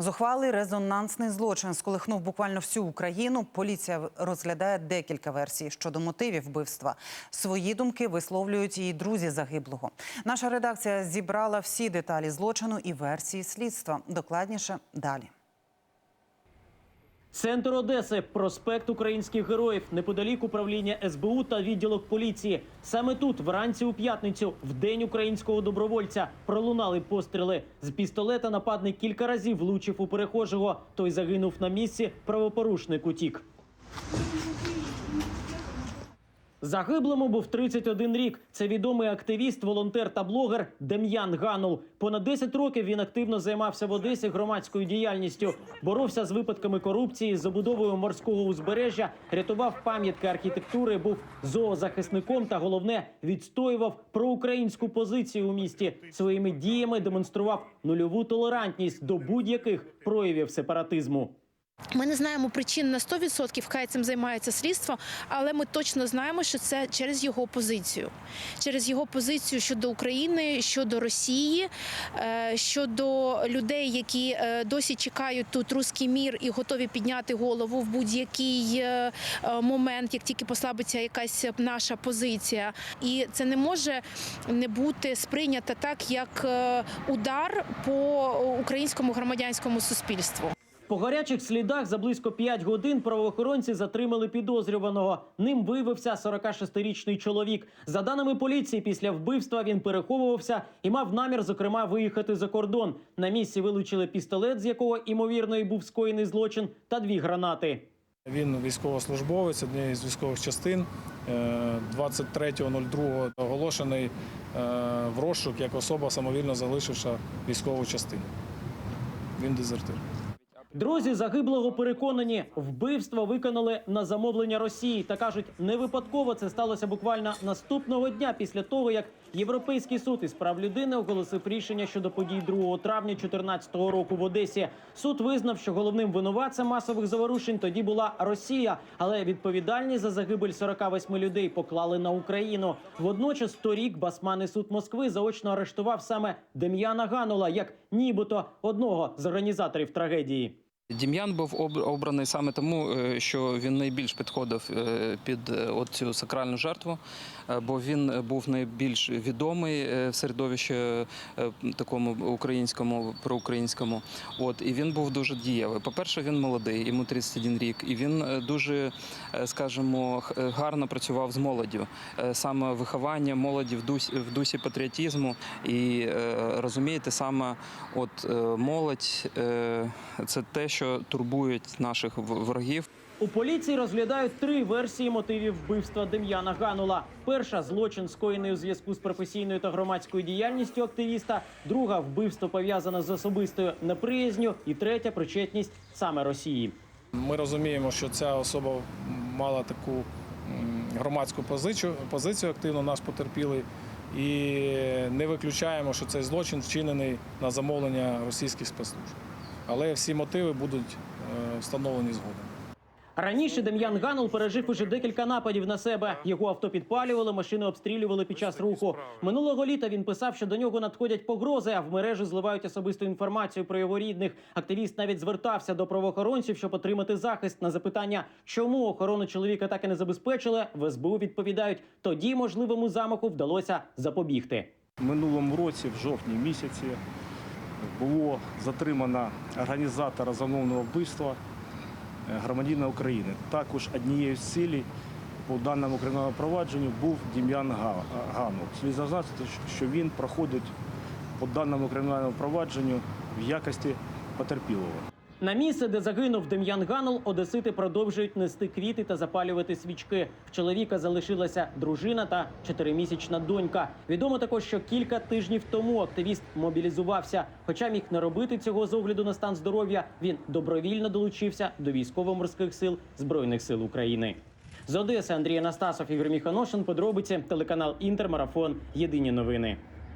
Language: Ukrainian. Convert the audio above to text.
Зухвалий резонансний злочин сколихнув буквально всю Україну. Поліція розглядає декілька версій щодо мотивів вбивства. Свої думки висловлюють і друзі загиблого. Наша редакція зібрала всі деталі злочину і версії слідства. Докладніше далі. Центр Одеси, проспект українських героїв, неподалік управління СБУ та відділок поліції. Саме тут, вранці у п'ятницю, в день українського добровольця, пролунали постріли. З пістолета нападник кілька разів влучив у перехожого. Той загинув на місці. Правопорушник утік. Загиблому був 31 рік. Це відомий активіст, волонтер та блогер Дем'ян Ганул. Понад 10 років він активно займався в Одесі громадською діяльністю, боровся з випадками корупції, забудовою морського узбережжя, рятував пам'ятки архітектури, був зоозахисником та головне відстоював проукраїнську позицію у місті. Своїми діями демонстрував нульову толерантність до будь-яких проявів сепаратизму. Ми не знаємо причин на 100%, хай цим займається слідство, але ми точно знаємо, що це через його позицію, через його позицію щодо України, щодо Росії, е, щодо людей, які е, досі чекають тут руський мір і готові підняти голову в будь-який е, момент, як тільки послабиться якась наша позиція. І це не може не бути сприйнято так, як удар по українському громадянському суспільству. По гарячих слідах за близько 5 годин правоохоронці затримали підозрюваного. Ним виявився 46-річний чоловік. За даними поліції, після вбивства він переховувався і мав намір, зокрема, виїхати за кордон. На місці вилучили пістолет, з якого ймовірно і був скоєний злочин, та дві гранати. Він військовослужбовець однієї з військових частин. Е, 23.02 оголошений е, в розшук як особа самовільно залишивши військову частину. Він дезертир. Друзі загиблого переконані, вбивство виконали на замовлення Росії та кажуть, не випадково це сталося буквально наступного дня після того, як Європейський суд із прав людини оголосив рішення щодо подій 2 травня 2014 року в Одесі. Суд визнав, що головним винуватцем масових заворушень тоді була Росія, але відповідальність за загибель 48 людей поклали на Україну. Водночас торік Басманний суд Москви заочно арештував саме Дем'яна Ганула як нібито одного з організаторів трагедії. Дім'ян був обраний саме тому, е, що він найбільш підходив е, під е, цю сакральну жертву, бо він був найбільш відомий в середовищі такому українському, проукраїнському. От і він був дуже дієвий. По-перше, він молодий, йому 31 рік, і він дуже, скажімо, гарно працював з молоддю. Саме виховання молоді в дусі в дусі патріотизму. І розумієте, саме от молодь це те, що турбують наших ворогів. У поліції розглядають три версії мотивів вбивства Дем'яна Ганула. Перша злочин скоєний у зв'язку з професійною та громадською діяльністю активіста. Друга вбивство пов'язане з особистою неприязню. І третя причетність саме Росії. Ми розуміємо, що ця особа мала таку громадську позицію, позицію активно наш потерпілий. І не виключаємо, що цей злочин вчинений на замовлення російських спецслужб. Але всі мотиви будуть е, встановлені згодом. Раніше Дем'ян Ганул пережив уже декілька нападів на себе. Його авто підпалювали, машини обстрілювали під час руху. Минулого літа він писав, що до нього надходять погрози, а в мережу зливають особисту інформацію про його рідних. Активіст навіть звертався до правоохоронців, щоб отримати захист на запитання, чому охорону чоловіка так і не забезпечили. В СБУ відповідають, тоді можливому замаху вдалося запобігти. Минулому році, в жовтні місяці, було затримано організатора замовного вбивства е, громадянина України. Також однією з цілей по даному кримінальному провадженню був Дім'ян Га- Ганов. Слід зазначити, що він проходить по даному кримінальному провадженню в якості потерпілого. На місце, де загинув Дем'ян Ганул, одесити продовжують нести квіти та запалювати свічки. В чоловіка залишилася дружина та чотиримісячна донька. Відомо також, що кілька тижнів тому активіст мобілізувався. Хоча міг не робити цього з огляду на стан здоров'я, він добровільно долучився до військово-морських сил збройних сил України. З Одеси Андрій Анастасов, Ігор Міханошин. Подробиці телеканал Інтермарафон. Єдині новини.